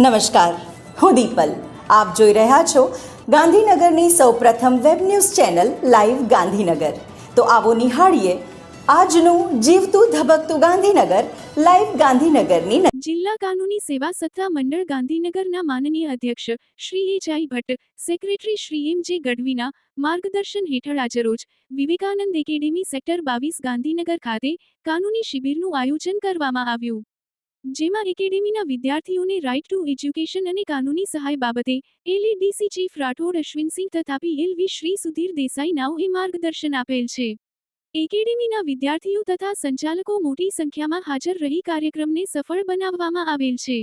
નમસ્કાર. હું દીપલ. આપ જોઈ રહ્યા છો ગાંધીનગરની સૌપ્રથમ web news channel live Gandhinagar. તો આવો નિહાળીએ આજનું જીવતું ધબકતું ગાંધીનગર લાઈવ ગાંધીનગરની જિલ્લા કાનૂની સેવા સત્તા મંડળ ગાંધીનગરના માનનીય અધ્યક્ષ Shri H I Bhatt, secretary Shri M J ગઢવીના માર્ગદર્શન હેઠળ આજરોજ વિવેકાનંદ એકેડેમી સેક્ટર બાવીસ ગાંધીનગર ખાતે કાનૂની શિબિરનું આયોજન કરવામાં આવ્યું. જેમાં એકેડેમીના વિદ્યાર્થીઓને રાઇટ ટુ એજ્યુકેશન અને કાનૂની સહાય બાબતે એલએડીસી ચીફ રાઠોડ અશ્વિનસિંહ તથા પીએલવી શ્રી સુધીર દેસાઈ નાઓએ માર્ગદર્શન આપેલ છે. એકેડેમીના વિદ્યાર્થીઓ તથા સંચાલકો મોટી સંખ્યામાં હાજર રહી કાર્યક્રમને સફળ બનાવવામાં આવેલ છે.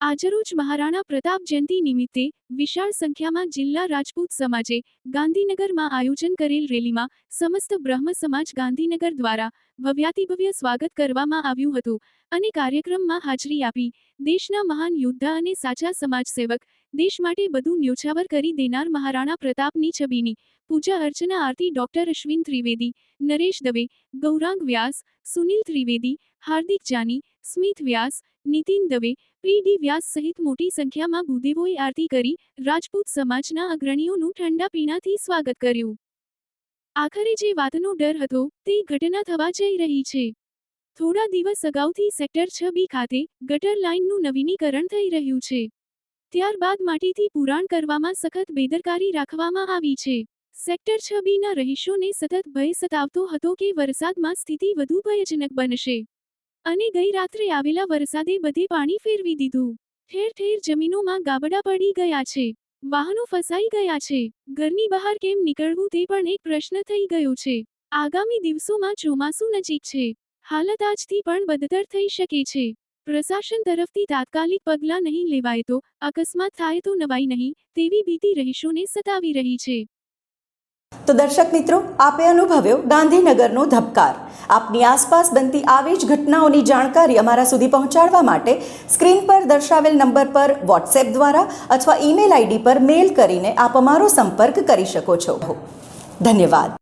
આજરોજ મહારાણા પ્રતાપ જયંતિ નિમિત્તે વિશાળ સંખ્યામાં જિલ્લા રાજપૂત સમાજે ગાંધીનગરમાં આયોજન કરેલ રેલીમાં સમસ્ત બ્રહ્મ સમાજ ગાંધીનગર દ્વારા ભવ્યાતિભવ્ય સ્વાગત કરવામાં આવ્યું હતું અને કાર્યક્રમમાં હાજરી આપી દેશના મહાન યોદ્ધા અને સાચા સમાજસેવક દેશ માટે બધું ન્યોછાવર કરી દેનાર મહારાણા પ્રતાપની છબીની. પૂજા અર્ચના આરતી ડોક્ટર અશ્વિન ત્રિવેદી, નરેશ દવે, ગૌરાંગ વ્યાસ, સુનિલ ત્રિવેદી, હાર્દિક જાની, સ્મિત વ્યાસ, નીતિન દવે પીડી વ્યાસ સહિત મોટી સંખ્યામાં ભૂદેવોએ આરતી કરી રાજપૂત સમાજના અગ્રણીઓનું ઠંડા પીણાથી સ્વાગત કર્યું. આખરે જે વાતનો ડર હતો તે ઘટના થવા જઈ રહી છે. થોડા દિવસ અગાઉથી સેક્ટર છ બી ખાતે ગટર લાઇનનું નવીનીકરણ થઈ રહ્યું છે. ત્યારબાદ માટીથી પુરાણ કરવામાં સખત બેદરકારી રાખવામાં આવી છે. સેક્ટર છ બીના રહીશોને સતત ભય સતાવતો હતો કે વરસાદમાં સ્થિતિ વધુ ભયજનક બનશે. અને ગઈ રાત્રે આવેલા વરસાદે બધે પાણી ફેરવી દીધું. ઠેર ઠેર જમીનોમાં ગાબડા પડી ગયા છે. વાહનો ફસાઈ ગયા છે. ઘરની બહાર કેમ નીકળવું તે પણ એક પ્રશ્ન થઈ ગયો છે. આગામી દિવસોમાં ચોમાસું નજીક છે. હાલત આજથી પણ બદતર થઈ શકે છે. પ્રશાસન તરફથી તાત્કાલિક પગલાં નહીં લેવાય તો, અકસ્માત થાય તો નવાઈ નહીં, તેવી ભીતિ રહીશોને સતાવી રહી છે. તો દર્શક મિત્રો, આપે અનુભવ્યો ગાંધીનગરનો ધબકાર. આપની આસપાસ બનતી આવી જ ઘટનાઓની જાણકારી અમારા સુધી પહોંચાડવા માટે સ્ક્રીન પર દર્શાવેલ નંબર પર વોટ્સએપ દ્વારા અથવા ઈમેલ આઈડી પર મેલ કરીને આપ અમારો સંપર્ક કરી શકો છો. ધન્યવાદ.